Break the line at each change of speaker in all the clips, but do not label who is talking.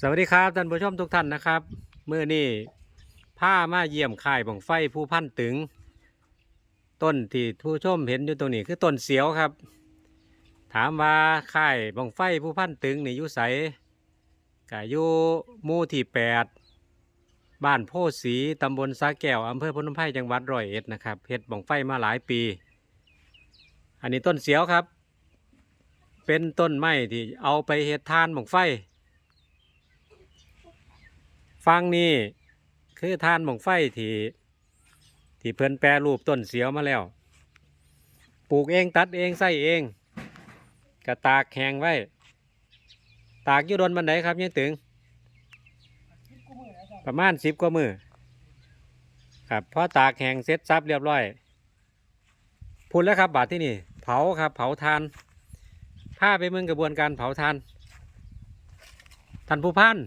สวัสดีครับท่านผู้ชมทุกท่านนะครับเมื่อนี้ผ้ามาเยี่ยมค่ายบังไฟผู้พันตึง ต้นที่ผู้ชมเห็นอยู่ตรงนี้คือต้นเสียวครับ ถามว่าค่ายบังไฟผู้พันตึงนี่อยู่ไสกะอยู่หมู่ที่แปดบ้านโพสีตำบลสาแก้วอำเภอพนมไพรจังหวัดร้อยเอ็ดนะครับเฮ็ดบังไฟมาหลายปี อันนี้ต้นเสียวครับ เป็นต้นไม้ที่เอาไปเฮ็ดทานบังไฟ ฟังนี่คือทานหมองไฟที่ที่เพิ่อนแปรรูปต้นเสียวมาแล้ว ปลูกเองตัดเองใส่เองกระตากแข็งไว้ ตากอยู่ดนบันไดครับยังตึง ประมาณสิบกว่ามือครับพอตากแหงเสร็จซับเรียบร้อยพูดแล้วครับบาทที่นี่ เผาครับ เผาทานผ้าไปเมืองกระบวนการเผาทานท่านผู้พัน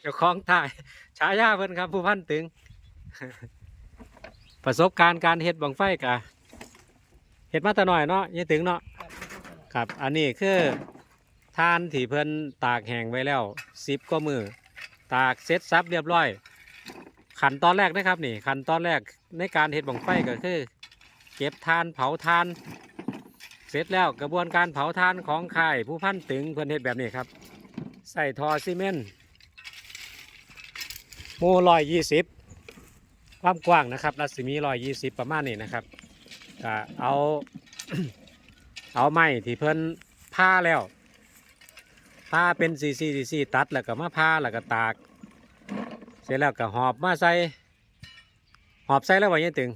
เจ้าของถ่ายฉายาเพิ่นครับ ผู้พันตึง ประสบการณ์การเฮ็ดบังไฟกะเฮ็ดมาแต่น้อยเนาะยี่ตึงเนาะครับ อันนี้คือทานที่เพิ่นตากแห้งไว้แล้วสิบก็มือ ตากเสร็จซับเรียบร้อย ขั้นตอนแรกนะครับนี่ขั้นตอนแรกในการเฮ็ดบังไฟก็คือ เก็บทานเผาทานเสร็จแล้วกระบวนการเผาทานของค่ผู้พันตึงเพิ่นเฮ็ดแบบนี้ครับ ใส่ทอซีเมนต์โมร้อยยี่สิบความกว้างนะครับ รัศมีรอยยี่สิบประมาณนี้นะครับก็เอาเอาไม้ที่เพิ่นผ้าแล้วผ้าเป็นซีซีซีซีตัดแล้วก็มาผ้าแล้วก็ตาก เสร็จแล้วก็หอบมาใส่หอบใส่แล้วว่ายังตึง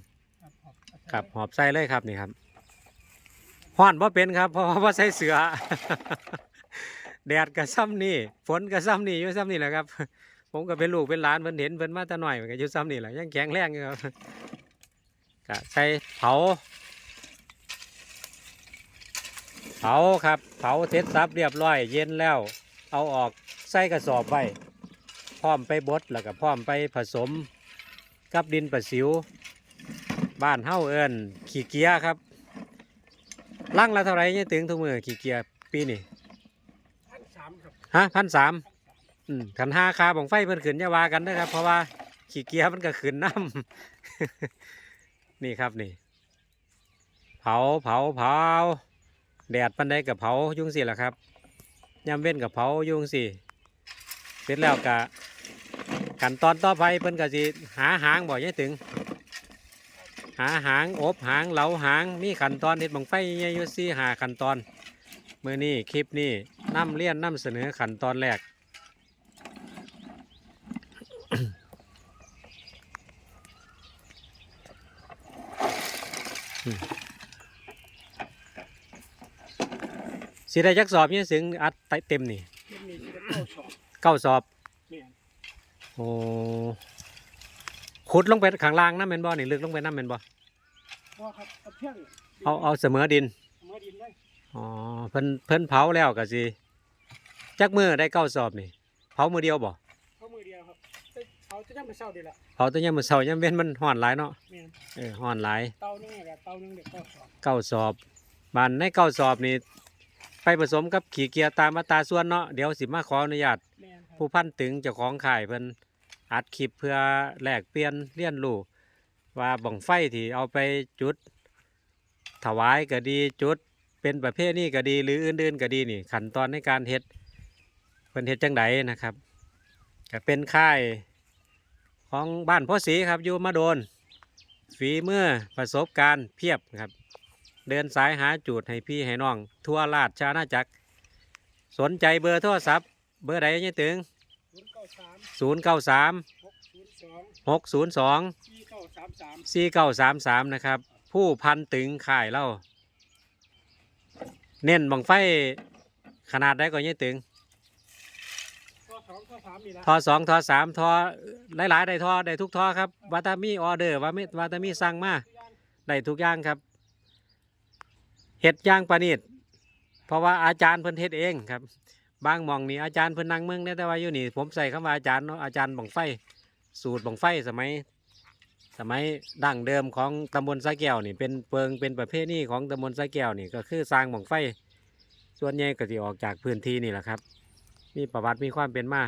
ครับหอบใส่เลยครับนี่ครับห่อนว่าเป็นครับเพราะว่าใส่เสือ แดดกับซ้ำนี่ฝนกับซ้ำนี่อยู่ซ้ำนี่แหละครับ ผมก็เป็นลูกเป็นหลานเพิ่นเห็นเพิ่นมาแต่หน่อยมันก็อยู่ซ้ำนี่แหละยังแข็งแรงอยู่ครับก็ใส่เผา เผาครับเผาเสร็จสับเรียบร้อย เย็นแล้ว เอาออกใส่กระสอบไว้พร้อมไปบดแล้วก็พร้อมไปผสมกับดินประสิว บ้านเฮ้าเอิญขี่เกียร์ครับลังละเท่าไหรเนี่ยถึงทุกมือขี่เกียร์ปีนี้
พัน สามครับ
ฮะพันสามอืมขันห้าคาบองไฟเพิ่นขึ้นอยาวากันนะครับ เพราะว่าขี้เกียจมันก็ขึ้นน้ำ นี่ครับนี่ เผาเผาเผาแดดปันใดกับเผายุ่งสิแหละครับยามเว้นกับเผายุ่งสิเสร็จแล้วกะขันตอนต่อไปเพิ่นก็สิหาหางบ่ยังถึง หาหางอบหางเหลาหางมีขั้นตอนเห็ดบังไฟใหญ่ๆอยู่สี่หาขั้นตอนมื่อนี้คลิปนี้ นำเลียนนำเสนอขั้นตอนแรก สิได้จักสอบยังถึงอัดเต็มนี่
เล่มนี้จะเข้าสอบ
เก้าสอบ
เนี่ย
โอ้ขุดลงไปข้างล่างน้ำเป็นบ่อนี่ลึกลงไปน้ำเป็นบ่
ว่าครับเอาเพียง
เอาเอาเสมอดิน
เมื่อดินได้
อ๋อเพิ่นเพิ่นเผาแล้วก็สิ จักมือได้เก้าสอบนี่เผามือเดียวบ่
เข้ามือเดียวครับแต่เขาจะได้มาเช่าดีละ
เผาแตัวยามมื้อเช้ายามเว้นมันฮ้อนหลายเนาะ
เนี่ย
เออฮ้อนหลาย
เตาหนึงกับเตาหนึงเด็กเข้าสอบ
เก้าสอบบ้านในเก้าสอบนี่ไปผสมกับขี้เกียจตามอัตราส่วนเนาะเดี๋ยวสิมาขออนุญาต
แม่นครับ
ผู้พันตึงเจ้าของข่ายเพิ่นอัดคลิปเพื่อแลกเปลี่ยนเรียนรู้ว่าบังไฟที่เอาไปจุด ถวายก็ดีจุด เป็นประเภทนี้ก็ดีหรืออื่นๆก็ดีนี่ขั้นตอนในการเฮ็ดเพิ่นเฮ็ดจังไดนะครับก็เป็นค่ายของบ้านพ่อศรีครับอยู่มาโดน ฝีมือประสบการณ์เพียบครับ เดินสายหาจูดให้พี่ให้น้อง ทั่วราชอาณาจักร สนใจเบอร์โทรศัพท์ เบอร์ใดยังถึง
ศูนย์เก้าสาม
0 9 3
หกศูนย์สอง
6 0 2
สี่เก้าสามสาม
4 9 3 3 นะครับ ผู้พันตึงข่ายเล่า เน้นบังไฟขนาดได้ก็ยังตึง
อสองข้อสามนี่ละ
ทอสองทอสามทอหลายๆได้ทอได้ทุกทอครับวาตามีออเดอร์ว่ามิวาตามีสั่งมาได้ทุกอย่างครับเห็ดย่างประณีตเพราะว่าอาจารย์เพิ่นเฮ็ดเองครับ บางมองนี่อาจารย์เพิ่นนั่งเมืองได้แต่ว่าอยู่นี่ ผมใส่คำว่าอาจารย์เนาะอาจารย์บังไฟ สูตรบังไฟสมัย สมัยดั้งเดิมของตำบลสะแก้วนี่เป็นเปิงเป็นประเภทนี้ของตำบลสะแก้วนี่ก็คือสร้างบังไฟ ส่วนใหญ่ก็สิออกจากพื้นที่นี่แหละครับ มีประวัติมีความเป็นมา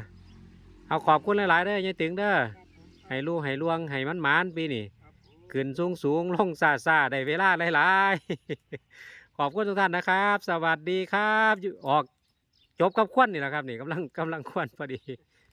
เอาขอบคุณหลาย ๆเด้อยายตึงเด้อ
ครับผม
ให้ลูกให้ลวงให้มันหมานปีนี่
ครับผม
ขึ้นสูงสูงลงซาซาได้เวลาหลายๆ ขอบคุณทุกท่านนะครับ สวัสดีครับอยู่ออกจบกับควันนี่แหละครับนี่กำลังกำลังควันพอดี